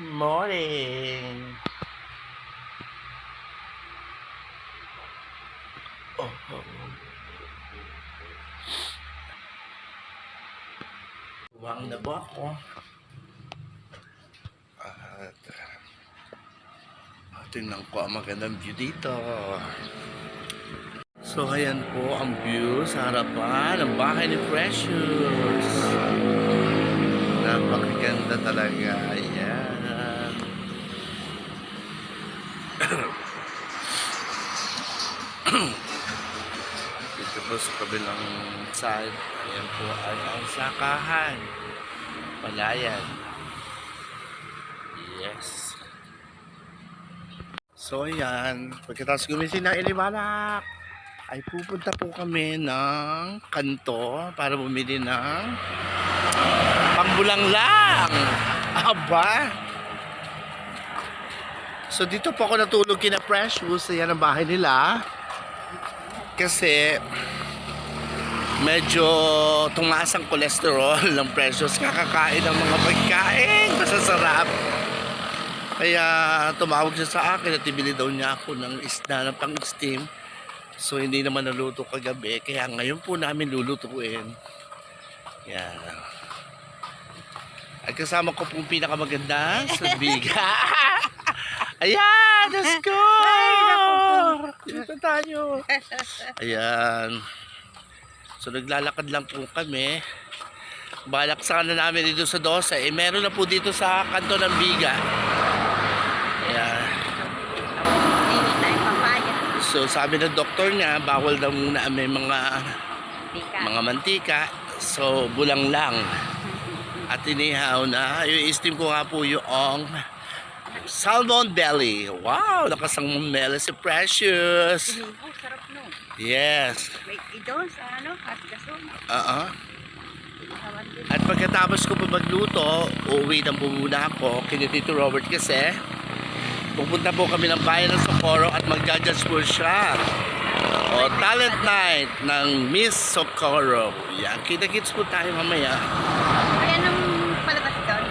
Morning. Oh, oh. Buwang na ba ako? At uh, tingnan ko ang magandang view dito. So, ayan po ang view sa harapan ng bahay ni Precious. Napakaganda talaga. Ayan. Dito po sa kabilang side. Ayan po ay ang sakahan. Palayan. Yes. So ayan, pagkatapos gumising ng iliwanag, ay pupunta po kami ng kanto para bumili ng pangbulang lang. Aba! So dito po ako natulog kina Precious. Ayan ang bahay nila. Kasi medyo tumaas ang kolesterol ng Precious. Kakakain ng mga pagkain. Masasarap. Kaya tumawag siya sa akin at ibili daw niya ako ng isda na pang-steam. So hindi naman naluto kagabi. Kaya ngayon po namin lulutuin. Yan. At kasama ko pong pinakamaganda sa biga. Ayan! Let's go! Dito tayo. Ayan. So naglalakad lang po kami. Balak sana namin dito sa Dosa. Eh meron na po dito sa kanto ng Biga. Ayan. So sabi ng doktor niya, bawal daw muna may mga mga mantika. So bulang lang. At inihaw na. Yung steam ko nga po yung salmon belly. Wow! Nakasang belly si Precious. Oh, sarap no. Yes. May ito sa ano, hot gaso. Oo. At pagkatapos ko pa magluto, uuwi na po muna ako kina Tito Robert kasi pupunta po kami ng bayan ng Socorro at mag-judge po siya. O talent night ng Miss Socorro. Yan, kita-kits po tayo mamaya. Ayan ang palabas doon.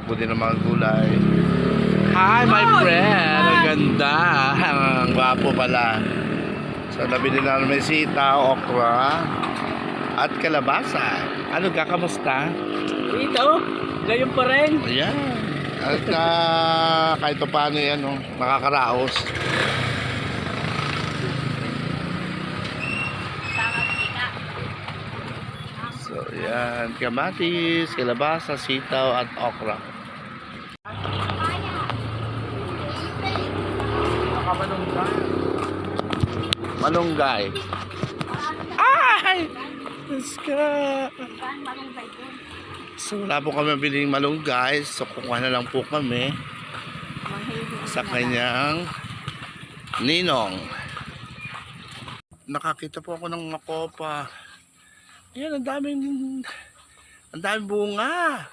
Wala po din ang mga gulay. Hi, my friend! Ang ganda! Ang gwapo pala. So, nabili na namin sita, okra, at kalabasa. Ano ka, kamusta? Ito, gayon pa rin. Ayan. At na kahit pa paano yan, oh, makakaraos. So, yan. Kamatis, kalabasa, sitaw, at okra. Nakamalunggay. Malunggay. Ay! Let's go! So, wala po kami biling malunggay. So, kukuha na lang po kami sa kanyang ninong. Nakakita po ako ng makopa. Ayan, ang daming ang daming bunga.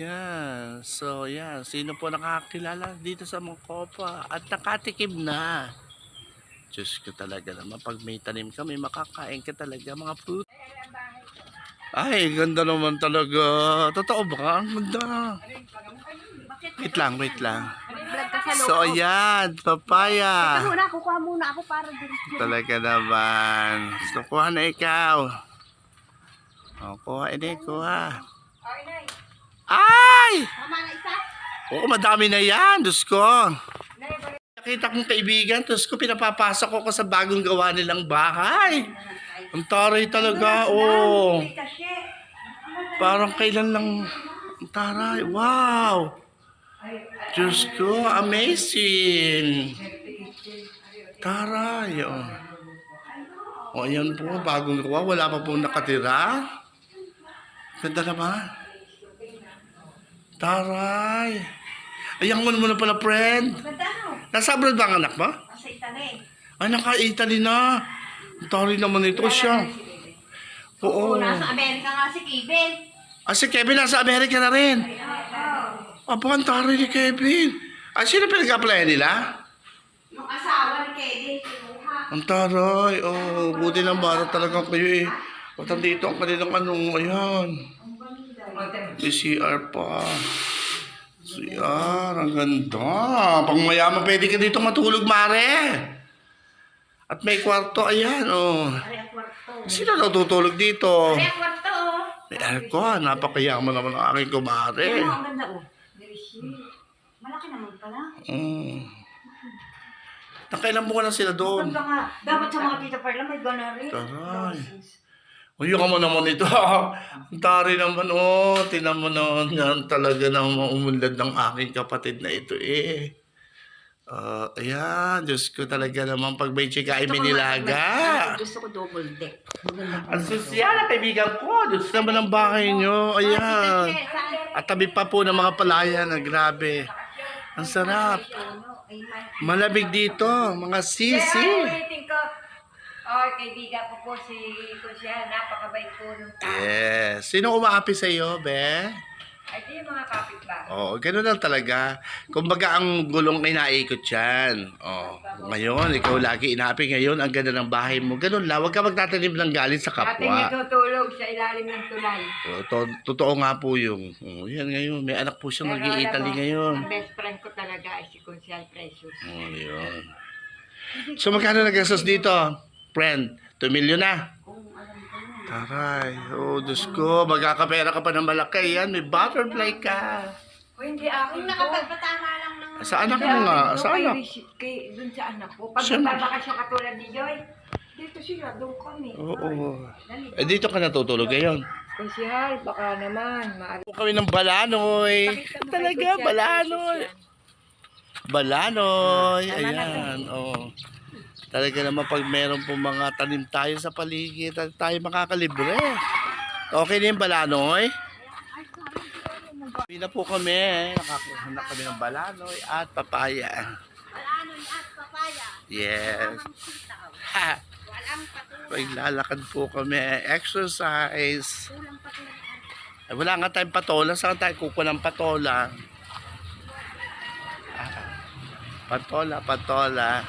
Yan. So, yan. Sino po nakakilala dito sa makopa? At nakatikim na. Diyos ko talaga naman. Pag may tanim ka, may makakain ka talaga mga fruit. Ay, ganda naman talaga. Totoo ba? Ang ganda. Wait lang, wait lang. So, ayan, Ito papaya. muna, kukuha muna ako para din. Talaga naman. So, kuha na ikaw. O, kuha, ini, kuha. Ay! Tama na isa? Oo, madami na yan. Diyos ko. Nakita kong kaibigan, Diyos ko, pinapapasok ko ko sa bagong gawa nilang bahay. Ang taray talaga, oh. Parang kailan lang, ang taray. Wow! Diyos ko, amazing. Taray, oh. O, ayan po, bagong gawa. Wala pa pong nakatira. Ganda naman. Taray. Ayan mo na pala, friend. Nasa abroad ba ang anak mo? Nasa Italy. Ay, naka-Italy na. Taray naman ito siya. Oo, Oo. nasa Amerika nga si Kevin. Ah, si Kevin nasa Amerika na rin. Aba, ang taray ni Kevin. Ah, sino pinag-applyan nila? Yung asawa ni Kevin, kinuha. Ang taray. Oh, buti ng bata talaga kayo eh. At dito ang kanilang anong, ayan. May CR pa. CR, ang ganda. Pang mayaman, pwede ka dito matulog, mare. At may kwarto, ayan, oh. Ang. Sino natutulog dito? Ari ang kwarto. May aircon, napakayaman naman ang aking kumare. Ano, ang ganda oh. Malaki naman pala. Mm. Nakailan buwan na sila doon? Ganda nga. Dapat sa mga tita Perla may gana rin. Taray. Uy, ka mo naman ito. Ang tari naman, oh. Tinan mo naman yan talaga naman umunlad ng aking kapatid na ito, eh. Ah, ayan, Diyos ko talaga naman pag may chika ay minilaga. Gusto ko double deck. Ang sosyal na kaibigan ko. Diyos naman ang bahay nyo. Ayan. At tabi pa po ng mga palayan na grabe. Ang sarap. Malamig dito, mga sisi. Oh, kaibigan ko po si Kuya. Napakabait po nung tao. Yes. Sino umaapi sa iyo, be? Ay, di yung mga kapitbahay. Oo, ganun lang talaga. Kumbaga ang gulong ay naikot yan. Oh, ngayon, ikaw lagi inaapi. Ngayon, ang ganda ng bahay mo. Ganun lang. Huwag ka magtatanim ng galit sa Ating kapwa. natutulog sa ilalim ng tulay. Oh, to- totoo nga po yung, oh, yan ngayon. May anak po siyang alam mo, ngayon. Ang best friend ko talaga ay si Consial Precious. Oh, yun. So, magkano nagastos dito? Friend, 2 million na. Kung. Taray, oh, Diyos ko, magkakapera ka pa ng malaki. Yan, may butterfly ka. O hindi akin Kung to. nakapagpatama lang ng... Sa anak mo nga, sa anak. Kay, dun sa anak ko. Pag Siyempre. nagbabakasyon katulad ni Joy, dito sila, doon kami. Oo. Dali. Eh, dito ka natutulog ngayon. Consial, baka naman. Maaari. Po kami ng balanoy. Pakita mo kay Talaga, balanoy. Balanoy. Ayan, oh. Talaga naman pag meron po mga tanim tayo sa paligid, tayo makakalibre. Okay na yung balanoy? Uwi na po kami. Nakakuha na kami ng balanoy at papaya. Alanoy at papaya. Yes. Maglalakad po kami. Exercise. Ay, wala nga tayong patola. Saan tayo kukuha ng patola? Ah, patola, patola.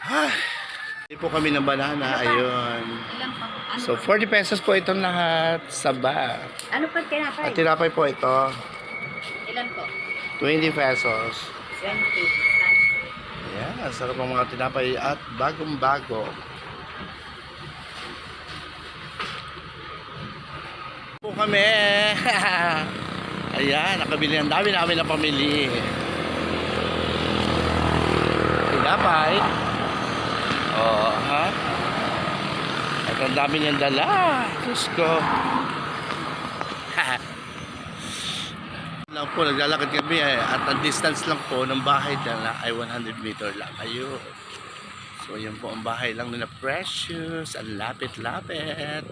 Hindi po kami ng banana. Ayun. Ilang pang... Ano, So, 40 pesos po itong lahat. Saba. ano pa tinapay? At tinapay po ito. Ilan po? 20 pesos. 20. Ayan, sarap ang mga tinapay at bagong-bago. Po kami. Ayan, nakabili ang dami namin na pamili. Tinapay. Oo, ha? At ang dami niyang dala. Diyos ko. lang po, naglalakad kami eh, at ang distance lang po ng bahay dala ay 100 meter lang. Ayun. So, yun po ang bahay lang nila Precious. Ang lapit-lapit.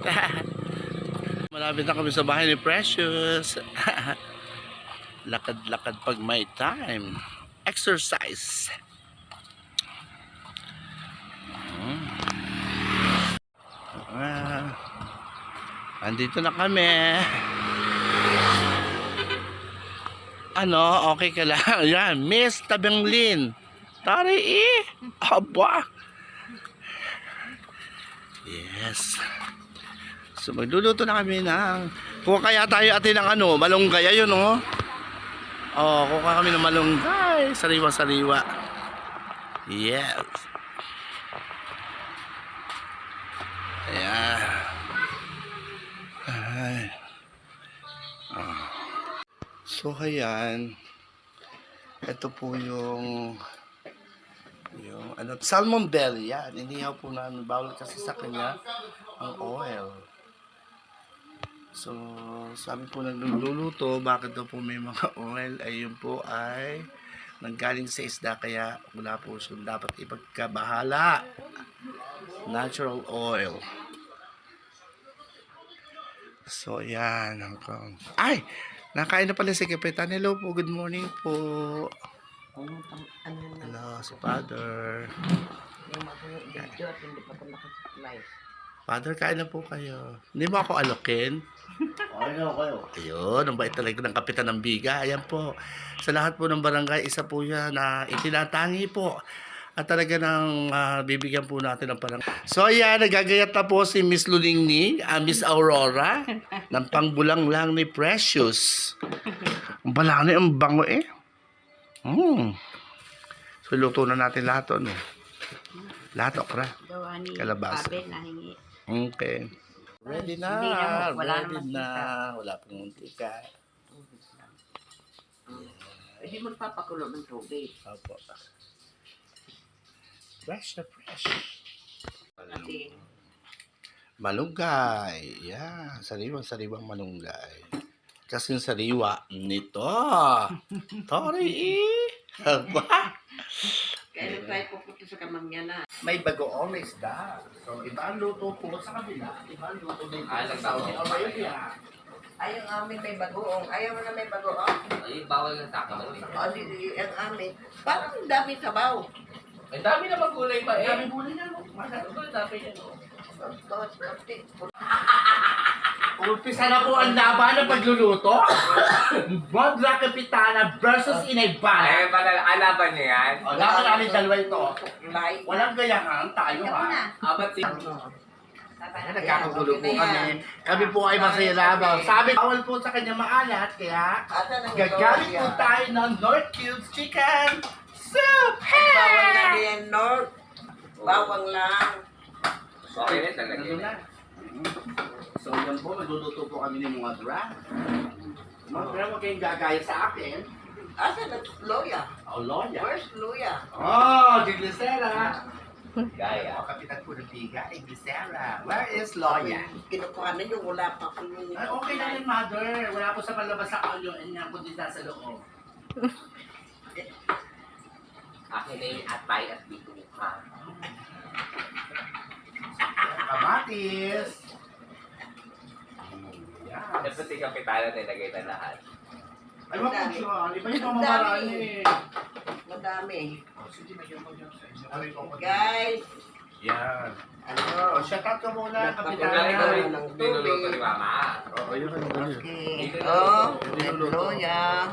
Malapit na kami sa bahay ni Precious. Lakad-lakad pag may time. Exercise. Ah, andito na kami. Ano, okay ka lang. Yan, Miss Tabanglin. Tari eh. Aba. Yes. So magluluto na kami ng kuha kaya tayo atin ng ano, malunggay ayun oh. Oh, kuha kami ng malunggay, sariwa-sariwa. Yes. Ayan. Ay. Ah. So, ayan. Ito po yung yung ano, salmon belly yan. Inihaw po namin. Bawal kasi sa kanya ang oil. So, sabi po nagluluto, bakit daw po may mga oil, ay yun po ay nanggaling sa isda, kaya wala po siya dapat ipagkabahala. Natural oil. So, yan. Ang Ay! Nakain na pala si Kapitan. Hello po, good morning po. Hello, si Father. Father, kain na po kayo. Hindi mo ako alokin? Okay na kayo. Ayun, ang bait talaga ng kapitan ng Biga. Ayan po. Sa lahat po ng barangay, isa po yan na itinatangi po At talaga nang ah, bibigyan po natin ng parang... So ayan, nagagayat na po si Miss Luningning, ah, Miss Aurora, ng pangbulang lang ni Precious. Ang balano ang bango eh. Mm. So luto na natin lahat ano. Lahat okra. Kalabasa. Abel na hingi. Okay. Ready na. Hindi na, wala Ready na. Wala pong muntika. Hindi magpapakulo ng tubig. Opo. Fresh na fresh. Malunggay. Yeah. Sariwang sariwang malunggay. Kasi yung sariwa nito. Tori eh. Aba. Kailan tayo pupunta sa Kamangyanan? May bagoong isda. So, iba ang luto po sa kabila. Iba ang luto dito. Ah, nagtao ni Aurora. Ay, yung amin may bagoong. Ayaw mo na may bagoong? Ay, bawal ng taka mo. O, di, di, yung amin. Parang ang dami sabaw. Ang dami na magulay pa eh. Dami bulay na. no? Ang dami yan. oh. Bawat konti. Umpisa na po ang laban ng pagluluto. Modra Kapitana versus Inay Ay, Bala. ba alaban niya yan? O, laban namin dalawa ito. Light. Walang gayahan tayo Ikaw na. ha. Abat si... Ayan, nagkakagulo po kami. Kami po ay masaya lamang. Sabi, bawal po sa kanya maalat, kaya gagamit po tayo ng North Cubes Chicken Soup! Bawang na din, North. Bawang lang. Okay rin talaga. Ano na? So yan po, magluluto po kami ng mga dra. Mga dra, huwag kayong gagaya sa akin. Asa na Loya? O, loya. Where's Loya? Oh, Giglisera. Gaya. O, kapitan po ng biga, Giglisera. Where is loya? Kinukuha na yung wala pa yung... Ay, okay na yun, mother. Wala po sa palabas sa kanyo. Yan nga po din nasa loob. Akin na yung atay at bituka. Kamatis. Dapat si Kapitana nilagay na lahat. Ay, wag po siya. Di ba yung pamamaraan eh? Madami. Oh, sige, mo sa ko- Guys, Yan. ano? O, shout out ka muna, Kung kapitana. galing tubig. ni Mama. Oo, yun ang ganun. Okay. Oh, Loya.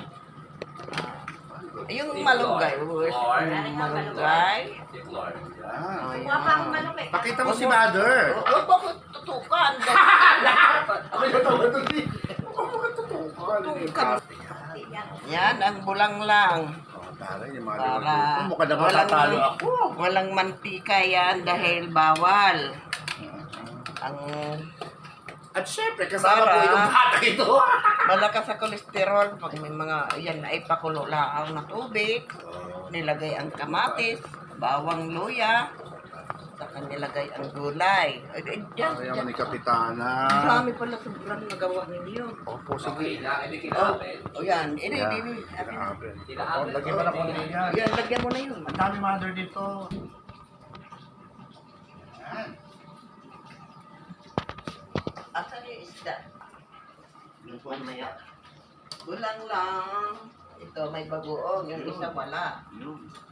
Yung malunggay. Yung malunggay? Si Lord. Yan. Pakita mo si mother. Huwag mo ko tutukan. Ako yung tawag. Huwag mo katutukan. Tutukan. Yan, ang bulang lang. Oh, taray, yung mga Para luluto. Mukha na walang- matatalo ako. Walang mantika yan dahil bawal. Ang At syempre, kasama Para- po itong bata ito. malakas sa kolesterol pag may mga yan ay pakulo lang na tubig. Nilagay ang kamatis, bawang luya, saka nilagay ang gulay. Ay, ay, dyan, Ayaw dyan. ni Kapitana. Ang dami pala sobrang nagawa ninyo. Opo, Okay sige. Oh, oh yan. Ini, Yan. ini, ini. Grabe. Abel. Lagyan mo na po yan. Yan, lagyan mo na yun. Ang dami mother dito. Yan. Asan yung isda? Yung po na yan. Bulang lang. Ito may bagoong, yung isa wala.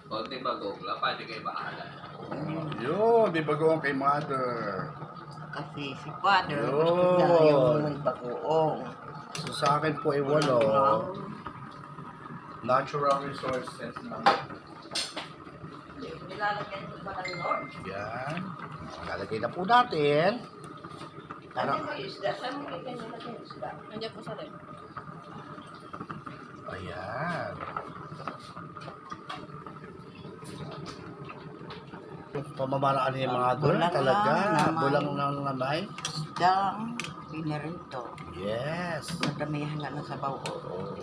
Konting bagong lang, pwede kayo bahala. Yun, di bagoong kay mother. Kasi si Father, Yun. gusto niya yung may bagoong. So sa akin po ay walo. Natural resources lang. Nilalagyan ko pa ng Lord. Yan. Lalagay na po natin. Ano Ano? yung isda? Saan mo kita nilagay yung isda? Nandiyan po sa rin. Ayan. Pamamaraan niya mga doon Bulang talaga. lang. Bulang lang naman. Isdang pinarinto. Yes. Madamihan nga ng sabaw. Oo.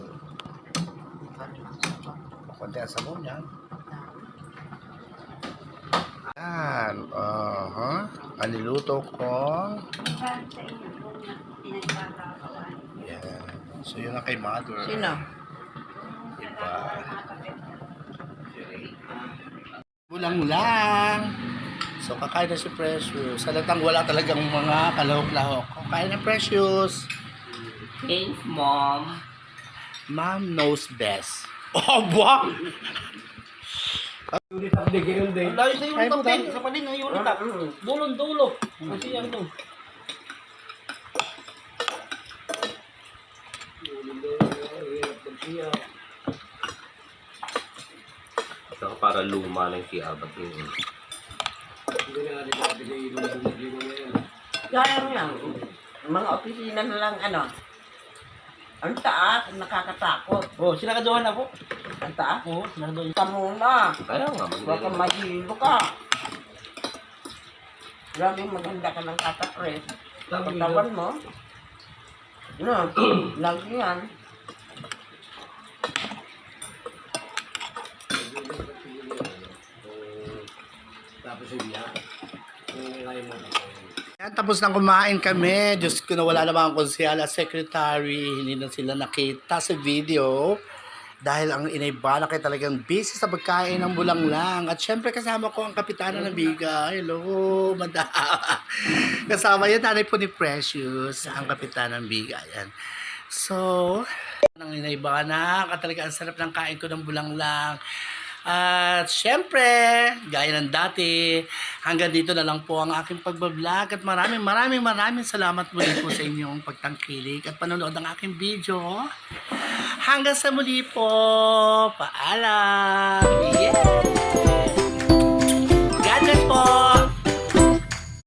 Parang ang sabaw. Konti ang sabon yan. Aha. Ang niluto ko. Yan. So yun ang kay mother. Sino? Diba? Bulang lang. So kakain na si Precious. Salatang wala talagang mga kalahok-lahok. Kakain na Precious. Thanks, Mom. Mom knows best. Oh, ba? Layo sa unit pin. Sa paling ang unit ah. Dulong dulo. Kasi yan to. Ito pa para luma ng CR. Ba't yun? Kaya mo yan. Mga opisina na lang, ano. Ang taas, nakakatakot. Oh, sinakaduhan ako. Ang taas. Oo, sinakaduhan. Ka muna. Kaya nga, Baka mag mahilo ka. Grabe maganda ka ng katapress. Katawan mo. No, lagi yan. Yan, tapos nang kumain kami. Diyos ko na wala naman ang konsyala, secretary. Hindi na sila nakita sa video. Dahil ang inaibana kay talagang busy sa pagkain ng bulang lang. At syempre kasama ko ang kapitana ng Biga. Hello, madam. kasama yan, nanay po ni Precious, ang kapitana ng Biga. Yan. So, ang inaibana, ka talaga ang sarap ng kain ko ng bulang lang. At syempre, gaya ng dati, hanggang dito na lang po ang aking pagbablog at maraming maraming maraming salamat muli po sa inyong pagtangkilik at panonood ng aking video. Hanggang sa muli po, paalam!